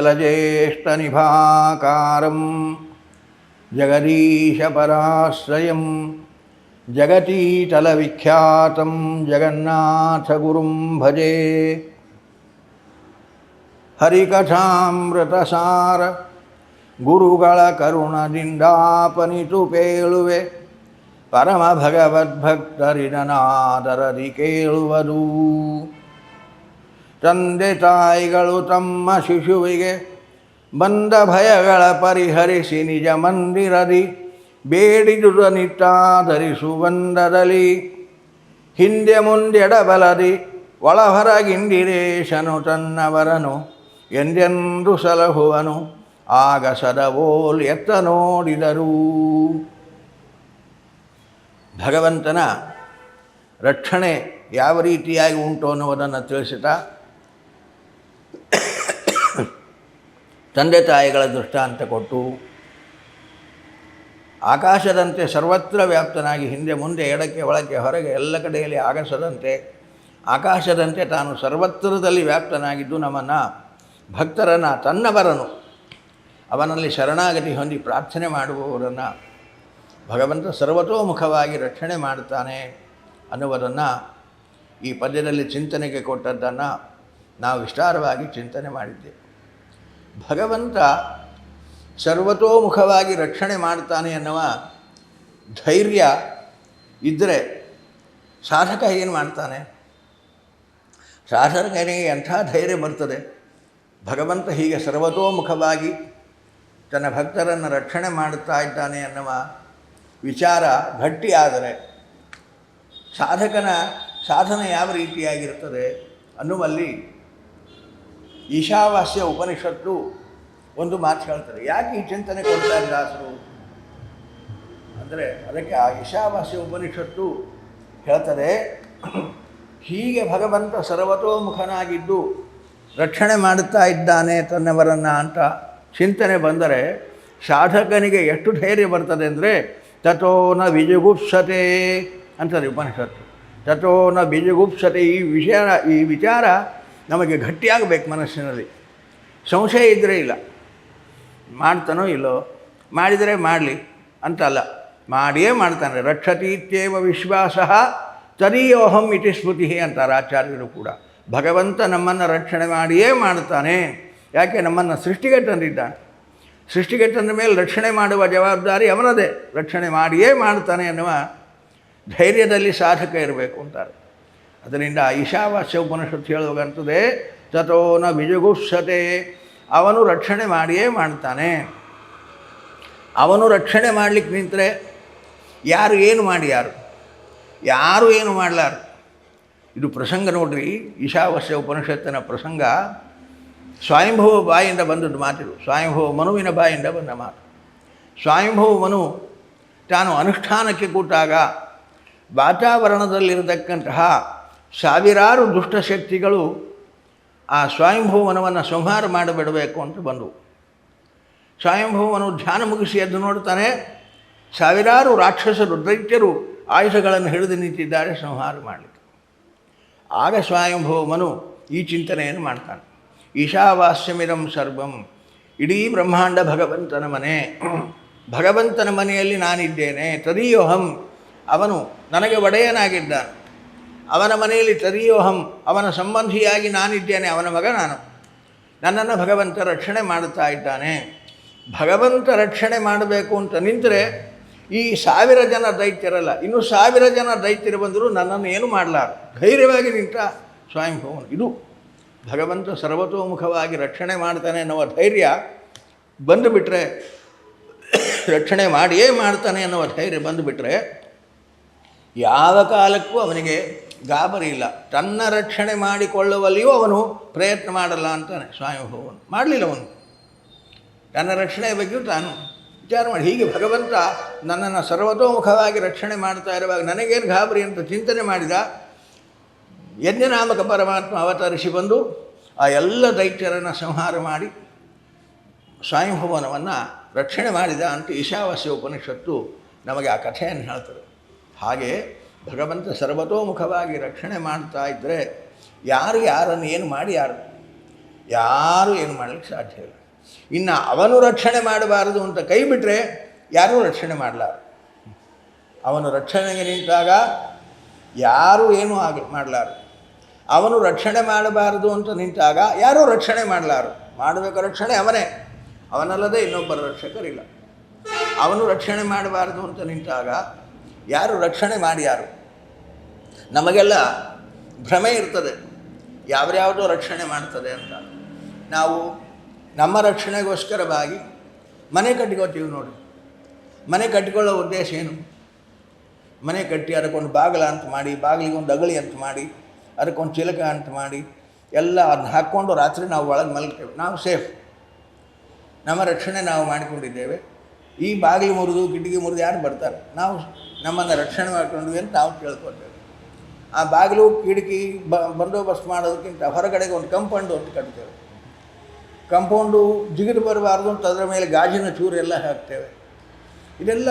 ಜಲಜ್ಯೇಷ್ಠನಿಭಾಕಾರಂ ಜಗದೀಶಪರಾಶ್ರಯಂ ಜಗತೀತಲವಿಖ್ಯಾತಂ ಜಗನ್ನಾಥಗುರುಂ ಭಜೆ ಹರಿಕಥಾಮೃತಸಾರ ಗುರುಗಳ ಕರುಣದಿಂದಾಪನಿತು ಪೇಳುವೆ ಪರಮ ಭಗವದ್ಭಕ್ತರಿದನಾದರದಿ ಕೇಳುವುದು ತಂದೆ ತಾಯಿಗಳು ತಮ್ಮ ಶಿಶುವಿಗೆ ಬಂದ ಭಯಗಳ ಪರಿಹರಿಸಿ ನಿಜ ಮಂದಿರದಿ, ಬೇಡಿದುದ ನಿತ್ತಾಧರಿಸುವಂದದಲ್ಲಿ ಹಿಂದೆ ಮುಂದೆಡಬಲದಿ ಒಳಹೊರಗಿಂದಿರೇಶನು ತನ್ನವರನು ಎಂದೆಂದು ಸಲಹುವನು, ಆಗ ಸದವೋಲ್ ಎತ್ತ ನೋಡಿದರು. ಭಗವಂತನ ರಕ್ಷಣೆ ಯಾವ ರೀತಿಯಾಗಿ ಉಂಟು ಅನ್ನುವುದನ್ನು ತಿಳಿಸುತ್ತಾ ತಂದೆ ತಾಯಿಗಳ ದೃಷ್ಟಾಂತ ಕೊಟ್ಟು ಆಕಾಶದಂತೆ ಸರ್ವತ್ರ ವ್ಯಾಪ್ತನಾಗಿ ಹಿಂದೆ ಮುಂದೆ, ಎಡಕ್ಕೆ, ಒಳಕ್ಕೆ, ಹೊರಗೆ, ಎಲ್ಲ ಕಡೆಯಲ್ಲಿ ಆಗಸದಂತೆ ಆಕಾಶದಂತೆ ತಾನು ಸರ್ವತ್ರದಲ್ಲಿ ವ್ಯಾಪ್ತನಾಗಿದ್ದು ನಮ್ಮನ್ನು ಭಕ್ತರನ್ನು ತನ್ನವರನು ಅವನಲ್ಲಿ ಶರಣಾಗತಿ ಹೊಂದಿ ಪ್ರಾರ್ಥನೆ ಮಾಡುವವರನ್ನು ಭಗವಂತ ಸರ್ವತೋಮುಖವಾಗಿ ರಕ್ಷಣೆ ಮಾಡುತ್ತಾನೆ ಅನ್ನುವುದನ್ನು ಈ ಪದ್ಯದಲ್ಲಿ ಚಿಂತನೆಗೆ ಕೊಟ್ಟದ್ದನ್ನು ನಾವು ವಿಸ್ತಾರವಾಗಿ ಚಿಂತನೆ ಮಾಡಿದ್ದೇವೆ. ಭಗವಂತ ಸರ್ವತೋಮುಖವಾಗಿ ರಕ್ಷಣೆ ಮಾಡ್ತಾನೆ ಅನ್ನುವ ಧೈರ್ಯ ಇದ್ದರೆ ಸಾಧಕ ಏನು ಮಾಡ್ತಾನೆ? ಸಾಧಕನಿಗೆ ಎಂಥ ಧೈರ್ಯ ಬರ್ತದೆ? ಭಗವಂತ ಹೀಗೆ ಸರ್ವತೋಮುಖವಾಗಿ ತನ್ನ ಭಕ್ತರನ್ನು ರಕ್ಷಣೆ ಮಾಡುತ್ತಾ ಇದ್ದಾನೆ ಅನ್ನುವ ವಿಚಾರ ಗಟ್ಟಿಯಾದರೆ ಸಾಧಕನ ಸಾಧನೆ ಯಾವ ರೀತಿಯಾಗಿರ್ತದೆ ಅನ್ನುವಲ್ಲಿ ಈಶಾವಾಸ್ಯ ಉಪನಿಷತ್ತು ಒಂದು ಮಾತು ಹೇಳ್ತಾರೆ. ಯಾಕೆ ಈ ಚಿಂತನೆ ಕೊಡ್ತಾರೆ ದಾಸರು? ಅಂದರೆ ಅದಕ್ಕೆ ಆ ಈಶಾವಾಸ್ಯ ಉಪನಿಷತ್ತು ಹೇಳ್ತಾರೆ ಹೀಗೆ ಭಗವಂತ ಸರ್ವತೋಮುಖನಾಗಿದ್ದು ರಕ್ಷಣೆ ಮಾಡುತ್ತಾ ಇದ್ದಾನೆ ತನ್ನವರನ್ನು ಅಂತ ಚಿಂತನೆ ಬಂದರೆ ಸಾಧಕನಿಗೆ ಎಷ್ಟು ಧೈರ್ಯ ಬರ್ತದೆ ಅಂದರೆ, ತಥೋ ನ ವಿಜುಗುಪ್ಸತೆ ಅಂತದೆ ಉಪನಿಷತ್ತು. ತಥೋ ನ ಬಿಜುಗುಪ್ಸತೆ ಈ ವಿಷಯ, ಈ ವಿಚಾರ ನಮಗೆ ಗಟ್ಟಿಯಾಗಬೇಕು ಮನಸ್ಸಿನಲ್ಲಿ. ಸಂಶಯ ಇದ್ದರೆ ಇಲ್ಲ. ಮಾಡ್ತಾನೋ ಇಲ್ಲೋ? ಮಾಡಿದರೆ ಮಾಡಲಿ ಅಂತಲ್ಲ. ಮಾಡಿಯೇ ಮಾಡ್ತಾನೆ. ರಕ್ಷತಿ ಇತ್ಯೇವ ವಿಶ್ವಾಸ ತದೀಯೋಹಂ ಇತಿ ಸ್ಮೃತಿ ಅಂತಾರೆ ಆಚಾರ್ಯರು ಕೂಡ. ಭಗವಂತ ನಮ್ಮನ್ನು ರಕ್ಷಣೆ ಮಾಡಿಯೇ ಮಾಡ್ತಾನೆ. ಯಾಕೆ? ನಮ್ಮನ್ನು ಸೃಷ್ಟಿಗೆ ತಂದಿದ್ದಾನೆ. ಸೃಷ್ಟಿಗೆ ತಂದ ಮೇಲೆ ರಕ್ಷಣೆ ಮಾಡುವ ಜವಾಬ್ದಾರಿ ಅವನದೇ. ರಕ್ಷಣೆ ಮಾಡಿಯೇ ಮಾಡ್ತಾನೆ ಅನ್ನುವ ಧೈರ್ಯದಲ್ಲಿ ಸಾಧಕ ಇರಬೇಕು ಅಂತಾರೆ. ಅದರಿಂದ ಈಶಾವಾಸ್ಯ ಉಪನಿಷತ್ತು ಹೇಳುವಾಗಂತದೆ ತಥೋ ನ ವಿಜುಗುಪ್ಸತೆ ಅವನು ರಕ್ಷಣೆ ಮಾಡಿಯೇ ಮಾಡ್ತಾನೆ. ಅವನು ರಕ್ಷಣೆ ಮಾಡಲಿಕ್ಕೆ ನಿಂತರೆ ಯಾರು ಏನು ಮಾಡಿ ಯಾರು ಯಾರು ಏನು ಮಾಡಲಾರು? ಇದು ಪ್ರಸಂಗ ನೋಡ್ರಿ ಈಶಾವಾಸ್ಯ ಉಪನಿಷತ್ತಿನ ಪ್ರಸಂಗ. ಸ್ವಯಂಭವ ಬಾಯಿಂದ ಬಂದದ್ದು ಮಾತಿದು ಸ್ವಯಂಭವ ಮನುವಿನ ಬಾಯಿಂದ ಬಂದ ಮಾತು. ಸ್ವಯಂಭವ ಮನು ತಾನು ಅನುಷ್ಠಾನಕ್ಕೆ ಕೂತಾಗ, ವಾತಾವರಣದಲ್ಲಿರತಕ್ಕಂತಹ ಸಾವಿರಾರು ದುಷ್ಟಶಕ್ತಿಗಳು ಆ ಸ್ವಯಂಭುವನವನ್ನು ಸಂಹಾರ ಮಾಡಿಬಿಡಬೇಕು ಅಂತ ಬಂದವು. ಸ್ವಯಂಭುವನು ಧ್ಯಾನ ಮುಗಿಸಿ ಎದ್ದು ನೋಡ್ತಾನೆ, ಸಾವಿರಾರು ರಾಕ್ಷಸರು ದೈತ್ಯರು ಆಯುಷಗಳನ್ನು ಹಿಡಿದು ನಿಂತಿದ್ದಾರೆ, ಸಂಹಾರ ಮಾಡಲಿಕ್ಕೆ. ಆಗ ಸ್ವಯಂಭುವಮನು ಈ ಚಿಂತನೆಯನ್ನು ಮಾಡ್ತಾನೆ. ಈಶಾವಾಸ್ಯಮಿರಂ ಸರ್ವಂ, ಇಡೀ ಬ್ರಹ್ಮಾಂಡ ಭಗವಂತನ ಮನೆ. ಭಗವಂತನ ಮನೆಯಲ್ಲಿ ನಾನಿದ್ದೇನೆ, ತದೀಯೋಹಂ, ಅವನು ನನಗೆ ಒಡೆಯನಾಗಿದ್ದಾನೆ. ಅವನ ಮನೆಯಲ್ಲಿ ತರಿಯೋಹಂ, ಅವನ ಸಂಬಂಧಿಯಾಗಿ ನಾನಿದ್ದೇನೆ, ಅವನ ಮಗ ನಾನು. ನನ್ನನ್ನು ಭಗವಂತ ರಕ್ಷಣೆ ಮಾಡುತ್ತಾ ಇದ್ದಾನೆ. ಭಗವಂತ ರಕ್ಷಣೆ ಮಾಡಬೇಕು ಅಂತ ನಿಂತರೆ ಈ ಸಾವಿರ ಜನ ದೈತ್ಯರಲ್ಲ, ಇನ್ನು ಸಾವಿರ ಜನ ದೈತ್ಯರು ಬಂದರೂ ನನ್ನನ್ನು ಏನು ಮಾಡಲಾರ? ಧೈರ್ಯವಾಗಿ ನಿಂತ ಸ್ವಯಂಭವನು ಇದು. ಭಗವಂತ ಸರ್ವತೋಮುಖವಾಗಿ ರಕ್ಷಣೆ ಮಾಡ್ತಾನೆ ಅನ್ನುವ ಧೈರ್ಯ ಬಂದುಬಿಟ್ರೆ, ರಕ್ಷಣೆ ಮಾಡಿಯೇ ಮಾಡ್ತಾನೆ ಅನ್ನುವ ಧೈರ್ಯ ಬಂದುಬಿಟ್ರೆ, ಯಾವ ಕಾಲಕ್ಕೂ ಅವನಿಗೆ ಗಾಬರಿ ಇಲ್ಲ. ತನ್ನ ರಕ್ಷಣೆ ಮಾಡಿಕೊಳ್ಳುವಲ್ಲಿಯೂ ಅವನು ಪ್ರಯತ್ನ ಮಾಡಲ್ಲ ಅಂತಾನೆ ಸ್ವಯಂಭವನು ಮಾಡಲಿಲ್ಲ ಅವನು. ತನ್ನ ರಕ್ಷಣೆಯ ಬಗ್ಗೆಯೂ ತಾನು ವಿಚಾರ ಮಾಡಿ. ಹೀಗೆ ಭಗವಂತ ನನ್ನನ್ನು ಸರ್ವತೋಮುಖವಾಗಿ ರಕ್ಷಣೆ ಮಾಡ್ತಾ ಇರುವಾಗ ನನಗೇನು ಗಾಬರಿ ಅಂತ ಚಿಂತನೆ ಮಾಡಿದ, ಯಜ್ಞನಾಮಕ ಪರಮಾತ್ಮ ಅವತರಿಸಿ ಬಂದು ಆ ಎಲ್ಲ ದೈತ್ಯರನ್ನು ಸಂಹಾರ ಮಾಡಿ ಸ್ವಯಂಭವನವನ್ನು ರಕ್ಷಣೆ ಮಾಡಿದ ಅಂತ ಈಶಾವಾಸ್ಯ ಉಪನಿಷತ್ತು ನಮಗೆ ಆ ಕಥೆಯನ್ನು ಹೇಳ್ತದೆ. ಹಾಗೆ ಭಗವಂತ ಸರ್ವತೋಮುಖವಾಗಿ ರಕ್ಷಣೆ ಮಾಡ್ತಾ ಇದ್ದರೆ ಯಾರು ಯಾರನ್ನು ಏನು ಮಾಡಿ ಯಾರು? ಯಾರು ಏನು ಮಾಡಲಿಕ್ಕೆ ಸಾಧ್ಯ ಇಲ್ಲ. ಇನ್ನು ಅವನು ರಕ್ಷಣೆ ಮಾಡಬಾರದು ಅಂತ ಕೈ ಬಿಟ್ಟರೆ ಯಾರೂ ರಕ್ಷಣೆ ಮಾಡಲಾರ ಅವನು ರಕ್ಷಣೆಗೆ ನಿಂತಾಗ ಯಾರೂ ಏನೂ ಆಗ ಮಾಡಲಾರು ಅವನು ರಕ್ಷಣೆ ಮಾಡಬಾರದು ಅಂತ ನಿಂತಾಗ ಯಾರೂ ರಕ್ಷಣೆ ಮಾಡಲಾರು ಮಾಡಬೇಕು ರಕ್ಷಣೆ ಅವನೇ. ಅವನಲ್ಲದೆ ಇನ್ನೊಬ್ಬರ ರಕ್ಷಕರಿಲ್ಲ. ಅವನು ರಕ್ಷಣೆ ಮಾಡಬಾರದು ಅಂತ ನಿಂತಾಗ ಯಾರು ರಕ್ಷಣೆ ಮಾಡಿ ಯಾರು? ನಮಗೆಲ್ಲ ಭ್ರಮೆ ಇರ್ತದೆ. ಯಾವ್ಯಾವುದೋ ರಕ್ಷಣೆ ಮಾಡ್ತದೆ ಅಂತ. ನಾವು ನಮ್ಮ ರಕ್ಷಣೆಗೋಸ್ಕರವಾಗಿ ಮನೆ ಕಟ್ಟಿಕೊಳ್ತೀವಿ ನೋಡಿ ಮನೆ ಕಟ್ಟಿಕೊಳ್ಳೋ ಉದ್ದೇಶ ಏನು? ಮನೆ ಕಟ್ಟಿ ಅದಕ್ಕೊಂದು ಬಾಗಿಲ ಅಂತ ಮಾಡಿ, ಬಾಗಿಲಿಗೊಂದು ಅಗಳಿ ಅಂತ ಮಾಡಿ, ಅದಕ್ಕೊಂದು ಚಿಲಕ ಅಂತ ಮಾಡಿ, ಎಲ್ಲ ಅದನ್ನ ಹಾಕ್ಕೊಂಡು ರಾತ್ರಿ ನಾವು ಒಳಗೆ ಮಲಗ್ತೇವೆ. ನಾವು ಸೇಫ್. ನಮ್ಮ ರಕ್ಷಣೆ ನಾವು ಮಾಡಿಕೊಂಡಿದ್ದೇವೆ. ಈ ಬಾಗಿಲು ಮುರಿದು, ಕಿಟಕಿ ಮುರಿದು ಯಾರು ಬರ್ತಾರೆ? ನಾವು ನಮ್ಮನ್ನು ರಕ್ಷಣೆ ಮಾಡ್ಕೊಂಡ್ವಿ ಅಂತ ನಾವು ತಿಳ್ಕೊಳ್ತೇವೆ ಆ ಬಾಗಿಲು ಕಿಟಕಿ ಬ, ಬಂದೋಬಸ್ತ್ ಮಾಡೋದಕ್ಕಿಂತ ಹೊರಗಡೆಗೆ ಒಂದು ಕಂಪೌಂಡು ಅಂತ ಕಟ್ತೇವೆ. ಕಂಪೌಂಡು ಜಿಗಿದು ಬರಬಾರ್ದು ಅಂತ ಅದರ ಮೇಲೆ ಗಾಜಿನ ಚೂರು ಎಲ್ಲ ಹಾಕ್ತೇವೆ. ಇದೆಲ್ಲ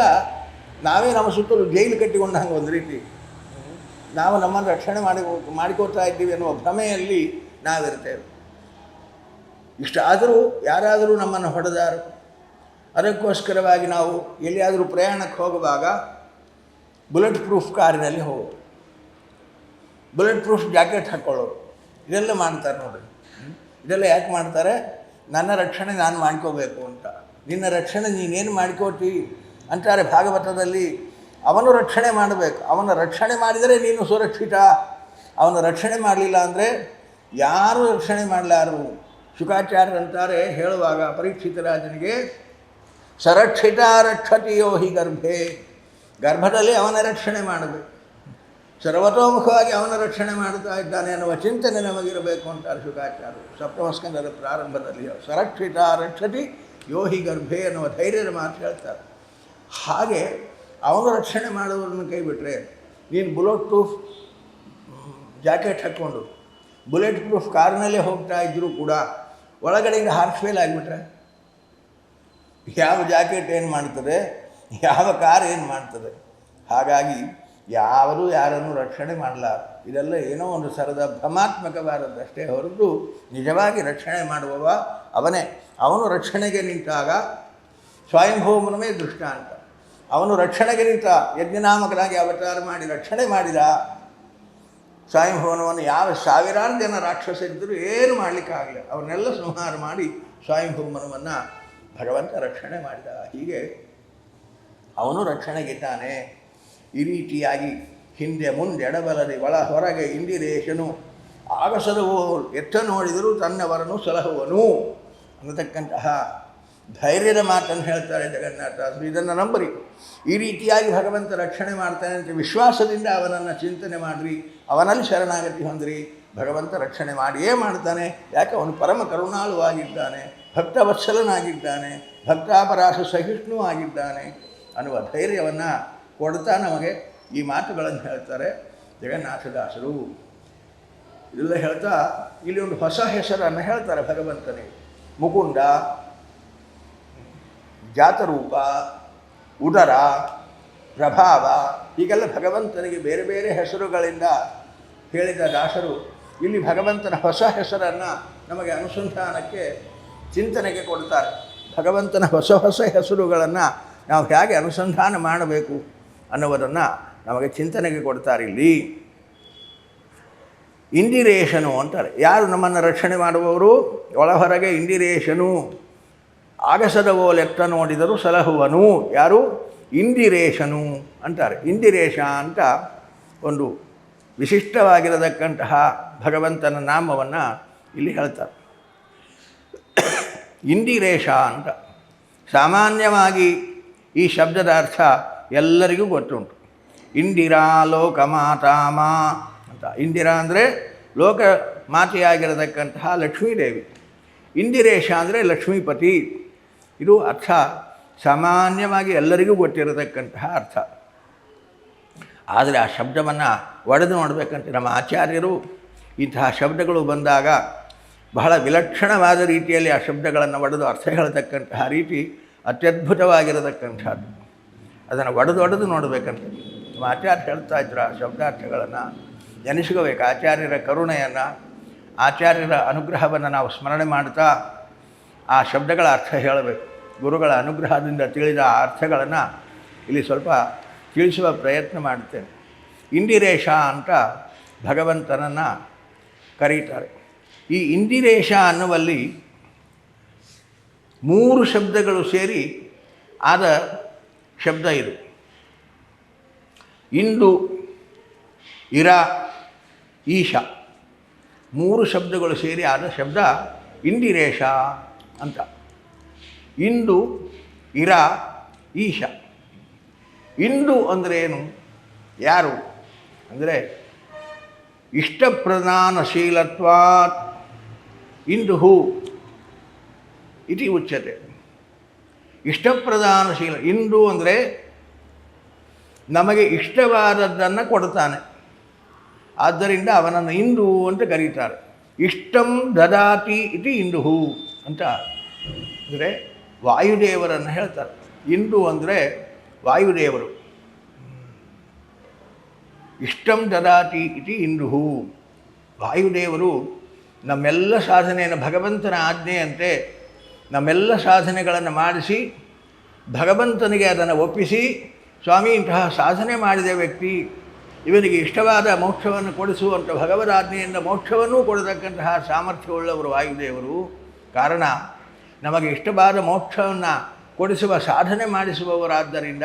ನಾವೇ ನಮ್ಮ ಸುತ್ತಲೂ ಜೈಲು ಕಟ್ಟಿಕೊಂಡ ಹಂಗೆ ಒಂದು ರೀತಿ. ನಾವು ನಮ್ಮನ್ನು ರಕ್ಷಣೆ ಮಾಡಿ, ಮಾಡಿಕೊಳ್ತಾ ಇದ್ದೀವಿ ಅನ್ನುವ ಭ್ರಮೆಯಲ್ಲಿ ನಾವಿರ್ತೇವೆ. ಇಷ್ಟಾದರೂ ಯಾರಾದರೂ ನಮ್ಮನ್ನು ಹೊಡೆದಾರು, ಅದಕ್ಕೋಸ್ಕರವಾಗಿ ನಾವು ಎಲ್ಲಿಯಾದರೂ ಪ್ರಯಾಣಕ್ಕೆ ಹೋಗುವಾಗ ಬುಲೆಟ್ ಪ್ರೂಫ್ ಕಾರಿನಲ್ಲಿ ಹೋಗೋದು ಬುಲೆಟ್ ಪ್ರೂಫ್ ಜಾಕೆಟ್ ಹಾಕ್ಕೊಳ್ಳೋರು ಇದೆಲ್ಲ ಮಾಡ್ತಾರೆ ನೋಡಿ? ಇದೆಲ್ಲ ಯಾಕೆ ಮಾಡ್ತಾರೆ? ನನ್ನ ರಕ್ಷಣೆ ನಾನು ಮಾಡ್ಕೋಬೇಕು ಅಂತ. ನಿನ್ನ ರಕ್ಷಣೆ ನೀನೇನು ಮಾಡ್ಕೋತಿ? ಅಂತಾರೆ ಭಾಗವತದಲ್ಲಿ. ಅವನು ರಕ್ಷಣೆ ಮಾಡಬೇಕು. ಅವನ ರಕ್ಷಣೆ ಮಾಡಿದರೆ ನೀನು ಸುರಕ್ಷಿತ. ಅವನ ರಕ್ಷಣೆ ಮಾಡಲಿಲ್ಲ ಅಂದರೆ ಯಾರು ರಕ್ಷಣೆ ಮಾಡಲಾರು? ಶುಕಾಚಾರ್ಯರು ಅಂತಾರೆ, ಹೇಳುವಾಗ ಪರೀಕ್ಷಿತ ರಾಜನಿಗೆ ಸರಕ್ಷಿತ ರಕ್ಷತಿಯೋ ಹಿ ಗರ್ಭೆ. ಗರ್ಭದಲ್ಲಿ ಅವನ ರಕ್ಷಣೆ ಮಾಡಬೇಕು ಸರ್ವತೋಮುಖವಾಗಿ ಅವನ ರಕ್ಷಣೆ ಮಾಡ್ತಾ ಇದ್ದಾನೆ ಅನ್ನುವ ಚಿಂತನೆ ನಮಗಿರಬೇಕು ಅಂತ ಶುಕಾಚಾರ್ಯರು ಸಪ್ತಮಸ್ಕಂದದ ಪ್ರಾರಂಭದಲ್ಲಿ ಸರಕ್ಷಿತ ರಕ್ಷತಿ ಯೋಹಿ ಗರ್ಭೆ ಅನ್ನುವ ಧೈರ್ಯದ ಮಾತು ಹೇಳ್ತಾರೆ. ಹಾಗೆ ಅವನು ರಕ್ಷಣೆ ಮಾಡುವುದನ್ನು ಕೈ ಬಿಟ್ಟರೆ ನೀನು ಬುಲೆಟ್ ಪ್ರೂಫ್ ಜಾಕೆಟ್ ಹಾಕ್ಕೊಂಡು, ಬುಲೆಟ್ ಪ್ರೂಫ್ ಕಾರ್ನಲ್ಲೇ ಹೋಗ್ತಾ ಇದ್ದರೂ ಕೂಡ ಒಳಗಡೆಯಿಂದ ಹಾರ್ಟ್ ಫೇಲ್ ಆಗಿಬಿಟ್ರೆ, ಯಾವ ಜಾಕೆಟ್ ಏನು ಮಾಡ್ತದೆ? ಯಾವ ಕಾರ್ ಏನು ಮಾಡ್ತದೆ? ಹಾಗಾಗಿ ಯಾರೂ ಯಾರನ್ನು ರಕ್ಷಣೆ ಮಾಡಲ್ಲ ಇದೆಲ್ಲ ಏನೋ ಒಂದು ಸರದ ಭ್ರಮಾತ್ಮಕವಾದದ್ದಷ್ಟೇ ಹೊರತು ನಿಜವಾಗಿ ರಕ್ಷಣೆ ಮಾಡುವವ ಅವನೇ. ಅವನು ರಕ್ಷಣೆಗೆ ನಿಂತಾಗ ಸ್ವಯಂಭೂಮನವೇ ದೃಷ್ಟಾಂತ ಅವನು ರಕ್ಷಣೆಗೆ ನಿಂತ ಯಜ್ಞನಾಮಕನಾಗಿ ಅವತಾರ ಮಾಡಿ ರಕ್ಷಣೆ ಮಾಡಿದ ಸ್ವಯಂಭುವನವನ್ನು ಯಾವ ಸಾವಿರಾರು ಜನ ರಾಕ್ಷಸರಿದ್ದರೂ ಏನು ಮಾಡಲಿಕ್ಕಾಗಲಿಲ್ಲ ಅವನ್ನೆಲ್ಲ ಸಂಹಾರ ಮಾಡಿ ಸ್ವಯಂಭೂಮನವನ್ನು ಭಗವಂತ ರಕ್ಷಣೆ ಮಾಡಿದ. ಹೀಗೆ ಅವನು ರಕ್ಷಣೆಗಿದ್ದಾನೆ ಈ ರೀತಿಯಾಗಿ ಹಿಂದೆ ಮುಂದೆ ಎಡಬಲದೆ ಒಳ ಹೊರಗೆ ಇಂದಿರೇಶನು ಆಗಸದವು ಎತ್ತ ನೋಡಿದರೂ ತನ್ನವರನ್ನು ಸಲಹುವನು ಅನ್ನತಕ್ಕಂತಹ ಧೈರ್ಯದ ಮಾತನ್ನು ಹೇಳ್ತಾರೆ ಜಗನ್ನಾಥದಾಸರು ಇದನ್ನು ನಂಬರಿ. ಈ ರೀತಿಯಾಗಿ ಭಗವಂತ ರಕ್ಷಣೆ ಮಾಡ್ತಾನೆ ಅಂತ ವಿಶ್ವಾಸದಿಂದ ಅವನನ್ನು ಚಿಂತನೆ ಮಾಡಿರಿ, ಅವನಲ್ಲಿ ಶರಣಾಗತಿ ಹೊಂದಿರಿ. ಭಗವಂತ ರಕ್ಷಣೆ ಮಾಡಿಯೇ ಮಾಡ್ತಾನೆ. ಯಾಕೆ? ಅವನು ಪರಮ ಕರುಣಾಳುವಾಗಿದ್ದಾನೆ, ಭಕ್ತವತ್ಸಲನಾಗಿದ್ದಾನೆ ಭಕ್ತಾಪರಾಶ ಸಹಿಷ್ಣು ಆಗಿದ್ದಾನೆ ಅನ್ನುವ ಧೈರ್ಯವನ್ನು ಕೊಡ್ತಾ ನಮಗೆ ಈ ಮಾತುಗಳನ್ನು ಹೇಳ್ತಾರೆ ಜಗನ್ನಾಥದಾಸರು. ಇದೆಲ್ಲ ಹೇಳ್ತಾ ಇಲ್ಲಿ ಒಂದು ಹೊಸ ಹೆಸರನ್ನು ಹೇಳ್ತಾರೆ ಭಗವಂತನಿಗೆ ಮುಕುಂಡ ಜಾತರೂಪ, ಉದರ, ಪ್ರಭಾವ, ಹೀಗೆಲ್ಲ ಭಗವಂತನಿಗೆ ಬೇರೆ ಬೇರೆ ಹೆಸರುಗಳಿಂದ ಹೇಳಿದ ದಾಸರು. ಇಲ್ಲಿ ಭಗವಂತನ ಹೊಸ ಹೆಸರನ್ನು ನಮಗೆ ಅನುಸಂಧಾನಕ್ಕೆ ಚಿಂತನೆಗೆ ಕೊಡ್ತಾರೆ. ಭಗವಂತನ ಹೊಸ ಹೊಸ ಹೆಸರುಗಳನ್ನು ನಾವು ಹೇಗೆ ಅನುಸಂಧಾನ ಮಾಡಬೇಕು ಅನ್ನುವುದನ್ನು ನಮಗೆ ಚಿಂತನೆಗೆ ಕೊಡ್ತಾರೆ ಇಲ್ಲಿ. ಇಂದಿರೇಶನು ಅಂತಾರೆ. ಯಾರು ನಮ್ಮನ್ನು ರಕ್ಷಣೆ ಮಾಡುವವರು? ಒಳಹೊರಗೆ ಇಂದಿರೇಶನು. ಆಗಸದ ಓಲೆತ್ತ ನೋಡಿದರೂ ಸಲಹುವನು. ಯಾರು? ಇಂದಿರೇಶನು ಅಂತಾರೆ. ಇಂದಿರೇಶ ಅಂತ ಒಂದು ವಿಶಿಷ್ಟವಾಗಿರತಕ್ಕಂತಹ ಭಗವಂತನ ನಾಮವನ್ನು ಇಲ್ಲಿ ಹೇಳ್ತಾರೆ. ಇಂದಿರೇಶ ಅಂತ. ಸಾಮಾನ್ಯವಾಗಿ ಈ ಶಬ್ದದ ಅರ್ಥ ಎಲ್ಲರಿಗೂ ಗೊತ್ತುಂಟು. ಇಂದಿರಾ ಲೋಕ ಮಾತಾಮ ಅಂತ. ಇಂದಿರಾ ಅಂದರೆ ಲೋಕ ಮಾತೆಯಾಗಿರತಕ್ಕಂತಹ ಲಕ್ಷ್ಮೀದೇವಿ ಇಂದಿರೇಶ ಅಂದರೆ ಲಕ್ಷ್ಮೀಪತಿ. ಇದು ಅರ್ಥ ಸಾಮಾನ್ಯವಾಗಿ ಎಲ್ಲರಿಗೂ ಗೊತ್ತಿರತಕ್ಕಂತಹ ಅರ್ಥ. ಆದರೆ ಆ ಶಬ್ದವನ್ನು ಒಡೆದು ನೋಡಬೇಕಂತ ನಮ್ಮ ಆಚಾರ್ಯರು ಇಂತಹ ಶಬ್ದಗಳು ಬಂದಾಗ ಬಹಳ ವಿಲಕ್ಷಣವಾದ ರೀತಿಯಲ್ಲಿ ಆ ಶಬ್ದಗಳನ್ನು ಒಡೆದು ಅರ್ಥ ಹೇಳತಕ್ಕಂತಹ ರೀತಿ ಅತ್ಯದ್ಭುತವಾಗಿರತಕ್ಕಂಥದ್ದು. ಅದನ್ನು ಒಡೆದು ಒಡೆದು ನೋಡಬೇಕಂತ. ನಿಮ್ಮ ಆಚಾರ್ಯ ಹೇಳ್ತಾ ಇದ್ರು ಆ ಶಬ್ದಾರ್ಥಗಳನ್ನು ನೆನೆಸ್ಕೋಬೇಕು ಆಚಾರ್ಯರ ಕರುಣೆಯನ್ನು, ಆಚಾರ್ಯರ ಅನುಗ್ರಹವನ್ನು ನಾವು ಸ್ಮರಣೆ ಮಾಡ್ತಾ ಆ ಶಬ್ದಗಳ ಅರ್ಥ ಹೇಳಬೇಕು. ಗುರುಗಳ ಅನುಗ್ರಹದಿಂದ ತಿಳಿದ ಆ ಅರ್ಥಗಳನ್ನು ಇಲ್ಲಿ ಸ್ವಲ್ಪ ತಿಳಿಸುವ ಪ್ರಯತ್ನ ಮಾಡುತ್ತೇನೆ ಇಂದಿರೇಶ ಅಂತ ಭಗವಂತನನ್ನು ಕರೀತಾರೆ. ಈ ಇಂದಿರೇಶ ಅನ್ನುವಲ್ಲಿ ಮೂರು ಶಬ್ದಗಳು ಸೇರಿ ಆದ ಶಬ್ದ ಇದು. ಇಂದು ಇರ, ಈಶ. ಮೂರು ಶಬ್ದಗಳು ಸೇರಿ ಆದ ಶಬ್ದ ಇಂದಿರೇಶ ಅಂತ. ಇಂದು ಇರ, ಈಶ. ಇಂದು ಅಂದರೆ ಏನು? ಯಾರು? ಅಂದರೆ ಇಷ್ಟಪ್ರಧಾನಶೀಲತ್ವಾತ್. ಇಂದು ಹೂ. ಇತಿ ಉಚ್ಯತೆ. ಇಷ್ಟಪ್ರಧಾನಶೀಲ. ಇಂದು ಅಂದರೆ ನಮಗೆ ಇಷ್ಟವಾದದ್ದನ್ನು ಕೊಡ್ತಾನೆ. ಆದ್ದರಿಂದ ಅವನನ್ನು ಇಂದು ಅಂತ ಕರೀತಾರೆ. ಇಷ್ಟಂ ದದಾತಿ ಇತಿ ಇಂದು ಅಂತ ಅಂದರೆ ವಾಯುದೇವರನ್ನು ಹೇಳ್ತಾರೆ. ಇಂದು ಅಂದರೆ ವಾಯುದೇವರು. ಇಷ್ಟಂ ದದಾತಿ ಇತಿ ಇಂದು ವಾಯುದೇವರು ನಮ್ಮೆಲ್ಲ ಸಾಧನೆಯನ್ನು ಭಗವಂತನ ಆಜ್ಞೆಯಂತೆ ನಮ್ಮೆಲ್ಲ ಸಾಧನೆಗಳನ್ನು ಮಾಡಿಸಿ, ಭಗವಂತನಿಗೆ ಅದನ್ನು ಒಪ್ಪಿಸಿ, ಸ್ವಾಮಿ, ಇಂತಹ ಸಾಧನೆ ಮಾಡಿದ ವ್ಯಕ್ತಿ, ಇವನಿಗೆ ಇಷ್ಟವಾದ ಮೋಕ್ಷವನ್ನು ಕೊಡಿಸುವಂಥ ಭಗವದಾಜ್ಞೆಯಿಂದ ಮೋಕ್ಷವನ್ನೂ ಕೊಡತಕ್ಕಂತಹ ಸಾಮರ್ಥ್ಯವುಳ್ಳವರು ವಾಯುದೇವರು. ಕಾರಣ, ನಮಗೆ ಇಷ್ಟವಾದ ಮೋಕ್ಷವನ್ನು ಕೊಡಿಸುವ, ಸಾಧನೆ ಮಾಡಿಸುವವರಾದ್ದರಿಂದ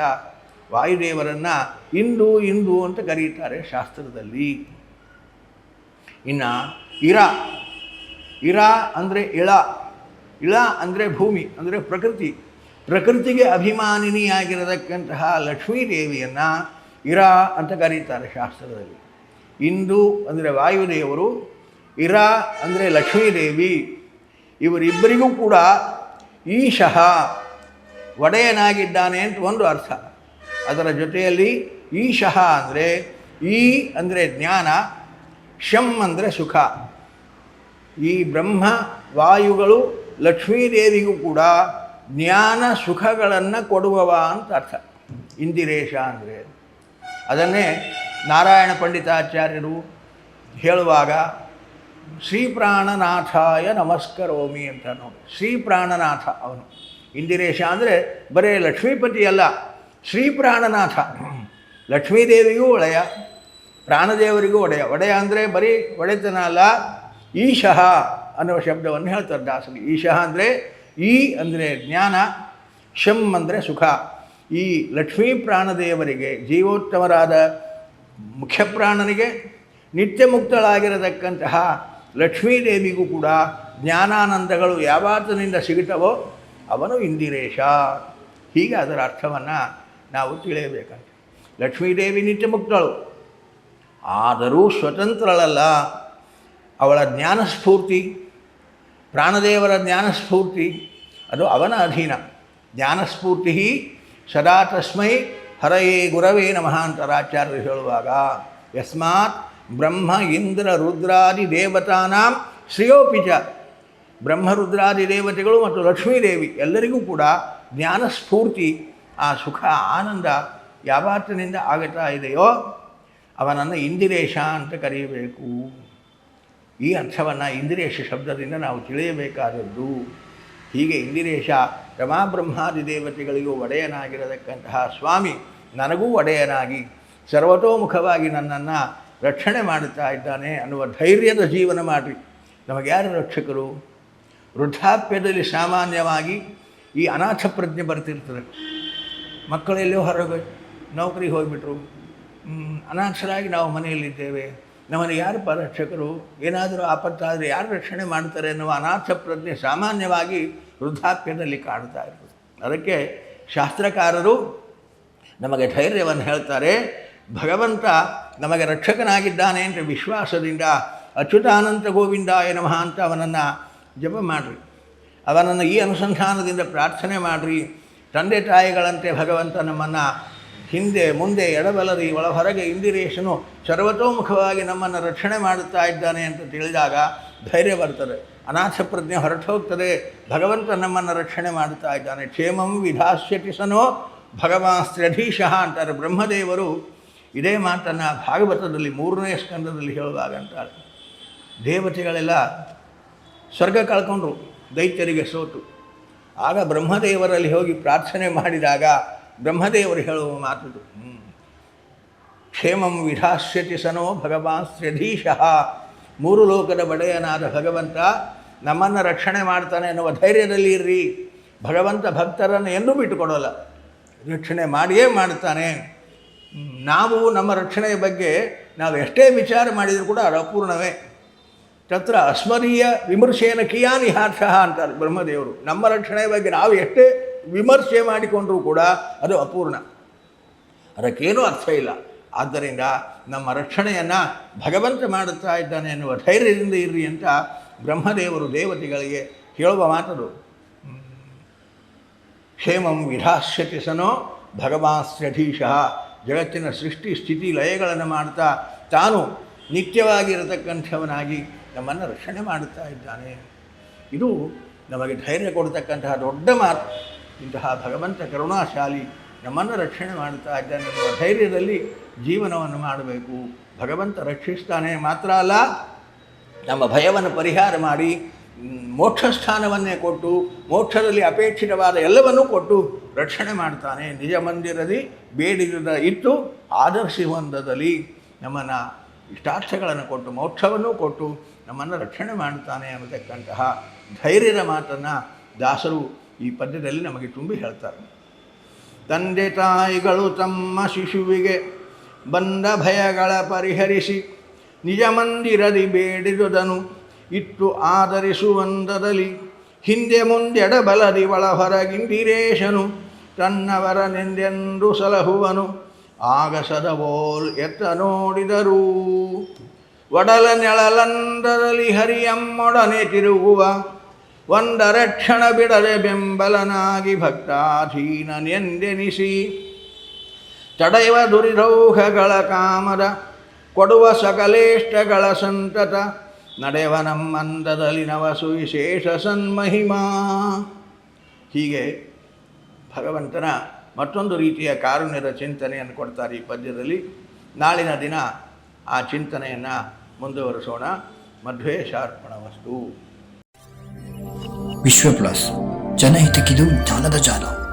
ವಾಯುದೇವರನ್ನು ಇಂದು ಇಂದು ಅಂತ ಕರೆಯುತ್ತಾರೆ ಶಾಸ್ತ್ರದಲ್ಲಿ. ಇನ್ನು, ಇರ ಇರ ಅಂದರೆ ಇಳ. ಇಳ ಅಂದರೆ ಭೂಮಿ, ಅಂದರೆ ಪ್ರಕೃತಿ. ಪ್ರಕೃತಿಗೆ ಅಭಿಮಾನಿನಿಯಾಗಿರತಕ್ಕಂತಹ ಲಕ್ಷ್ಮೀದೇವಿಯನ್ನು ಇರ ಅಂತ ಕರೀತಾರೆ ಶಾಸ್ತ್ರದಲ್ಲಿ. ಇಂದು ಅಂದರೆ ವಾಯುದೇವರು, ಇರ ಅಂದರೆ ಲಕ್ಷ್ಮೀದೇವಿ, ಇವರಿಬ್ಬರಿಗೂ ಕೂಡ ಈಶಃ ಒಡೆಯನಾಗಿದ್ದಾನೆ ಅಂತ ಒಂದು ಅರ್ಥ. ಅದರ ಜೊತೆಯಲ್ಲಿ ಈಶಃ ಅಂದರೆ ಈ ಅಂದರೆ ಜ್ಞಾನ ಶಂ ಅಂದರೆ ಸುಖ. ಈ ಬ್ರಹ್ಮ ವಾಯುಗಳು ಲಕ್ಷ್ಮೀದೇವಿಗೂ ಕೂಡ ಜ್ಞಾನ ಸುಖಗಳನ್ನು ಕೊಡುವವ ಅಂತ ಅರ್ಥ. ಇಂದಿರೇಶ ಅಂದರೆ ಅದನ್ನೇ ನಾರಾಯಣ ಪಂಡಿತಾಚಾರ್ಯರು ಹೇಳುವಾಗ, ಶ್ರೀಪ್ರಾಣನಾಥಾಯ ನಮಸ್ಕರೋಮಿ ಅಂತ ನೋಡಿ. ಶ್ರೀಪ್ರಾಣನಾಥ ಅವನು. ಇಂದಿರೇಶ ಅಂದರೆ ಬರೀ ಲಕ್ಷ್ಮೀಪತಿ ಅಲ್ಲ, ಶ್ರೀಪ್ರಾಣನಾಥ. ಲಕ್ಷ್ಮೀದೇವಿಗೂ ಒಡೆಯ, ಪ್ರಾಣದೇವರಿಗೂ ಒಡೆಯ. ಒಡೆಯ ಅಂದರೆ ಬರೀ ಒಡೆತನ ಅಲ್ಲ, ಈಶಃ. ಅನ್ನುವ ಶಬ್ದವನ್ನು ಹೇಳ್ತಾರೆ ದಾಸರು. ಈಶಃ ಅಂದರೆ ಈ ಅಂದರೆ ಜ್ಞಾನ, ಶಂ ಅಂದರೆ ಸುಖ. ಈ ಲಕ್ಷ್ಮೀ ಪ್ರಾಣದೇವರಿಗೆ, ಜೀವೋತ್ತಮರಾದ ಮುಖ್ಯಪ್ರಾಣನಿಗೆ ನಿತ್ಯ ಮುಕ್ತಳಾಗಿರತಕ್ಕಂತಹ ಲಕ್ಷ್ಮೀದೇವಿಗೂ ಕೂಡ ಜ್ಞಾನಾನಂದಗಳು ಯಾವಾತನಿಂದ ಸಿಗುತ್ತವೋ ಅವನು ಇಂದಿರೇಶ. ಹೀಗೆ ಅದರ ಅರ್ಥವನ್ನು ನಾವು ತಿಳಿಯಬೇಕಂತ ಲಕ್ಷ್ಮೀದೇವಿ ನಿತ್ಯ ಮುಕ್ತಳು. ಆದರೂ ಸ್ವತಂತ್ರಳಲ್ಲ. ಅವಳ ಜ್ಞಾನಸ್ಫೂರ್ತಿ ಪ್ರಾಣದೇವರ ಜ್ಞಾನಸ್ಫೂರ್ತಿ, ಅದು ಅವನ ಅಧೀನ. ಜ್ಞಾನಸ್ಫೂರ್ತಿ ಸದಾ ತಸ್ಮೈ ಹರಯೇ ಗುರವೇ ನಮಃ ಅಂತರಾಚಾರ್ಯರು ಹೇಳುವಾಗ, ಯಸ್ಮಾತ್ ಬ್ರಹ್ಮ ಇಂದ್ರ ರುದ್ರಾದಿ ದೇವತಾನಾಂ ಶ್ರೇಯೋಪಿಚ ಬ್ರಹ್ಮರುದ್ರಾದಿ ದೇವತೆಗಳು ಮತ್ತು ಲಕ್ಷ್ಮೀದೇವಿ ಎಲ್ಲರಿಗೂ ಕೂಡ ಜ್ಞಾನಸ್ಫೂರ್ತಿ, ಆ ಸುಖ, ಆನಂದ ಯಾವಾತನಿಂದ ಆಗುತ್ತಾ ಇದೆಯೋ ಅವನನ್ನು ಇಂದಿರೇಶ ಅಂತ ಕರೆಯಬೇಕು. ಈ ಅರ್ಥವನ್ನು ಇಂದಿರೇಶ ಶಬ್ದದಿಂದ ನಾವು ತಿಳಿಯಬೇಕಾದದ್ದು. ಹೀಗೆ ಇಂದಿರೇಶ ರಮಾಬ್ರಹ್ಮಾದಿ ದೇವತೆಗಳಿಗೂ ಒಡೆಯನಾಗಿರತಕ್ಕಂತಹ ಸ್ವಾಮಿ ನನಗೂ ಒಡೆಯನಾಗಿ ಸರ್ವತೋಮುಖವಾಗಿ ನನ್ನನ್ನು ರಕ್ಷಣೆ ಮಾಡುತ್ತಾ ಇದ್ದಾನೆ ಅನ್ನುವ ಧೈರ್ಯದ ಜೀವನ ಮಾಡಿ ನಮಗೆ ಯಾರು ರಕ್ಷಕರು? ವೃದ್ಧಾಪ್ಯದಲ್ಲಿ ಸಾಮಾನ್ಯವಾಗಿ ಈ ಅನಾಥ ಪ್ರಜ್ಞೆ ಬರ್ತಿರ್ತದೆ. ಮಕ್ಕಳೆಲ್ಲೋ ಹೊರಗೆ ನೌಕರಿಗೆ ಹೋಗಿಬಿಟ್ರು. ಅನಾಥರಾಗಿ ನಾವು ಮನೆಯಲ್ಲಿದ್ದೇವೆ. ನಮ್ಮನ್ನು ಯಾರು ರಕ್ಷಕರು ಏನಾದರೂ ಆಪತ್ತಾದರೆ ಯಾರು ರಕ್ಷಣೆ ಮಾಡ್ತಾರೆ ಎನ್ನುವ ಅನಾಥ ಪ್ರಜ್ಞೆ ಸಾಮಾನ್ಯವಾಗಿ ವೃದ್ಧಾಪ್ಯದಲ್ಲಿ ಕಾಣ್ತಾ ಇರ್ತದೆ ಅದಕ್ಕೆ ಶಾಸ್ತ್ರಕಾರರು ನಮಗೆ ಧೈರ್ಯವನ್ನು ಹೇಳ್ತಾರೆ, ಭಗವಂತ ನಮಗೆ ರಕ್ಷಕನಾಗಿದ್ದಾನೆ ಅಂತ ವಿಶ್ವಾಸದಿಂದ ಅಚ್ಯುತಾನಂತ ಗೋವಿಂದ ನಮಃ ಅಂತ ಅವನನ್ನು ಜಪ ಮಾಡಿರಿ. ಅವನನ್ನು ಈ ಅನುಸಂಧಾನದಿಂದ ಪ್ರಾರ್ಥನೆ ಮಾಡಿರಿ. ತಂದೆ ತಾಯಿಗಳಂತೆ ಭಗವಂತ ನಮ್ಮನ್ನು ಹಿಂದೆ ಮುಂದೆ ಎಡಬಲರಿ ಒಳ ಹೊರಗೆ ಇಂದಿರೇಶನು ಸರ್ವತೋಮುಖವಾಗಿ ನಮ್ಮನ್ನು ರಕ್ಷಣೆ ಮಾಡುತ್ತಾ ಇದ್ದಾನೆ ಅಂತ ತಿಳಿದಾಗ ಧೈರ್ಯ ಬರ್ತದೆ. ಅನಾಥ ಪ್ರಜ್ಞೆ ಹೊರಟು ಹೋಗ್ತದೆ ಭಗವಂತ ನಮ್ಮನ್ನು ರಕ್ಷಣೆ ಮಾಡುತ್ತಾ ಇದ್ದಾನೆ. ಕ್ಷೇಮಂ ವಿಧಾಸ್ಯತಿ ಸನೋ ಭಗವಾಸ್ತ್ರ್ಯಧೀಶಃ ಅಂತಾರೆ. ಬ್ರಹ್ಮದೇವರು ಇದೇ ಮಾತನ್ನು ಭಾಗವತದಲ್ಲಿ ಮೂರನೇ ಸ್ಕಂದದಲ್ಲಿ ಹೇಳುವಾಗ ಅಂತಾರೆ. ದೇವತೆಗಳೆಲ್ಲ ಸ್ವರ್ಗ ಕಳ್ಕೊಂಡ್ರು, ದೈತ್ಯರಿಗೆ ಸೋತು. ಆಗ ಬ್ರಹ್ಮದೇವರಲ್ಲಿ ಹೋಗಿ ಪ್ರಾರ್ಥನೆ ಮಾಡಿದಾಗ ಬ್ರಹ್ಮದೇವರು ಹೇಳುವ ಹ್ಮ್. ಕ್ಷೇಮಂ ವಿಧಾಸ್ಯತಿ ಸನೋ ಭಗವಾನ್ ಶ್ರಧೀಶಃ. ಮೂರು ಲೋಕದ ಬಡೆಯನಾದ ಭಗವಂತ ನಮ್ಮನ್ನು ರಕ್ಷಣೆ ಮಾಡ್ತಾನೆ ಎನ್ನುವ ಧೈರ್ಯದಲ್ಲಿ ಇರ್ರಿ. ಭಗವಂತ ಭಕ್ತರನ್ನು ಎಂದೂ ಬಿಟ್ಟುಕೊಡೋಲ್ಲ. ರಕ್ಷಣೆ ಮಾಡಿಯೇ ಮಾಡ್ತಾನೆ. ನಾವು ನಮ್ಮ ರಕ್ಷಣೆಯ ಬಗ್ಗೆ ನಾವು ಎಷ್ಟೇ ವಿಚಾರ ಮಾಡಿದರೂ ಕೂಡ ಅದು ಅಪೂರ್ಣವೇ. ತತ್ರ ಅಸ್ಮರೀಯ ವಿಮರ್ಶೆಯನ್ನು ಕಿಯಾನಿ ಹಾರ್ಷಃ ಅಂತಾರೆ ಬ್ರಹ್ಮದೇವರು. ನಮ್ಮ ರಕ್ಷಣೆಯ ಬಗ್ಗೆ ನಾವು ಎಷ್ಟೇ ವಿಮರ್ಶೆ ಮಾಡಿಕೊಂಡರೂ ಕೂಡ ಅದು ಅಪೂರ್ಣ. ಅದಕ್ಕೇನೂ ಅರ್ಥ ಇಲ್ಲ. ಆದ್ದರಿಂದ ನಮ್ಮ ರಕ್ಷಣೆಯನ್ನು ಭಗವಂತ ಮಾಡುತ್ತಾ ಇದ್ದಾನೆ ಎನ್ನುವ ಧೈರ್ಯದಿಂದ ಇರ್ರಿ ಅಂತ ಬ್ರಹ್ಮದೇವರು ದೇವತೆಗಳಿಗೆ ಹೇಳುವ ಮಾತರು ಕ್ಷೇಮಂ ವಿಧಾಸ್ಯತಿ ಸನೋ ಭಗವಾನ್ಸ್ಯಧೀಶಃ. ಜಗತ್ತಿನ ಸೃಷ್ಟಿ ಸ್ಥಿತಿ ಲಯಗಳನ್ನು ಮಾಡ್ತಾ ತಾನು ನಿತ್ಯವಾಗಿರತಕ್ಕಂಥವನಾಗಿ ನಮ್ಮನ್ನು ರಕ್ಷಣೆ ಮಾಡುತ್ತಾ ಇದ್ದಾನೆ. ಇದು ನಮಗೆ ಧೈರ್ಯ ಕೊಡ್ತಕ್ಕಂತಹ ದೊಡ್ಡ ಮಾತು. ಇಂತಹ ಭಗವಂತ ಕರುಣಾಶಾಲಿ ನಮ್ಮನ್ನು ರಕ್ಷಣೆ ಮಾಡುತ್ತಾ ಇದ್ದಾನೆ ಎನ್ನುವ ಧೈರ್ಯದಲ್ಲಿ ಜೀವನವನ್ನು ಮಾಡಬೇಕು. ಭಗವಂತ ರಕ್ಷಿಸ್ತಾನೆ ಮಾತ್ರ ಅಲ್ಲ, ನಮ್ಮ ಭಯವನ್ನು ಪರಿಹಾರ ಮಾಡಿ ಮೋಕ್ಷ ಸ್ಥಾನವನ್ನೇ ಕೊಟ್ಟು, ಮೋಕ್ಷದಲ್ಲಿ ಅಪೇಕ್ಷಿತವಾದ ಎಲ್ಲವನ್ನೂ ಕೊಟ್ಟು ರಕ್ಷಣೆ ಮಾಡ್ತಾನೆ. ನಿಜ ಮಂದಿರದಿ ಬೇಡಿದ ಇಟ್ಟು ಆದರ್ಶಿ ಹೊಂದದಲ್ಲಿ ನಮ್ಮನ್ನು ಇಷ್ಟಾರ್ಥಗಳನ್ನು ಕೊಟ್ಟು, ಮೋಕ್ಷವನ್ನು ಕೊಟ್ಟು ನಮ್ಮನ್ನು ರಕ್ಷಣೆ ಮಾಡ್ತಾನೆ ಅನ್ನತಕ್ಕಂತಹ ಧೈರ್ಯದ ಮಾತನ್ನು ದಾಸರು ಈ ಪದ್ಯದಲ್ಲಿ ನಮಗೆ ತುಂಬಿ ಹೇಳ್ತಾರೆ. ತಂದೆ ತಾಯಿಗಳು ತಮ್ಮ ಶಿಶುವಿಗೆ ಬಂದ ಭಯಗಳ ಪರಿಹರಿಸಿ ನಿಜ ಮಂದಿರದಿ ಬೇಡಿದುದನು. ಇಟ್ಟು ಆದರಿಸುವಂದದಲ್ಲಿ ಹಿಂದೆ ಮುಂದೆಡ ಬಲದಿ ಒಳ ಹೊರಗಿಂದಿರೇಶನು ತನ್ನವರನೆಂದೆಂದು ಸಲಹುವನು. ಆಗಸದ ಬೋಲ್ ಎತ್ತ ನೋಡಿದರೂ. ಒಡಲ ನೆಳಲಂದರಲ್ಲಿ ಹರಿಯಮ್ಮೊಡನೆ ತಿರುಗುವ ಒಂದರ ಕ್ಷಣ ಬಿಡದೆ ಬೆಂಬಲನಾಗಿ ಭಕ್ತಾಧೀನನೆಂದೆನಿಸಿ ತಡೆಯುವ ದುರಿದೌಹಗಳ ಕಾಮದ, ಕೊಡುವ ಸಕಲೇಷ್ಟಗಳ ಸಂತತ, ನಡೆವ ನಮ್ಮಂದದಲ್ಲಿ ನವ ಸುವಿಶೇಷ ಸನ್ಮಹಿಮಾ. ಹೀಗೆ ಭಗವಂತನ ಮತ್ತೊಂದು ರೀತಿಯ ಕಾರುಣ್ಯದ ಚಿಂತನೆಯನ್ನು ಕೊಡ್ತಾರೆ ಈ ಪದ್ಯದಲ್ಲಿ. ನಾಳಿನ ದಿನ ಆ ಚಿಂತನೆಯನ್ನು ಮುಂದುವರಿಸೋಣ. ಮಧ್ವೇಶಾರ್ಪಣ ವಸ್ತು. વિશ્વ પ્લસ જનહિત કીધું જનદ જાનો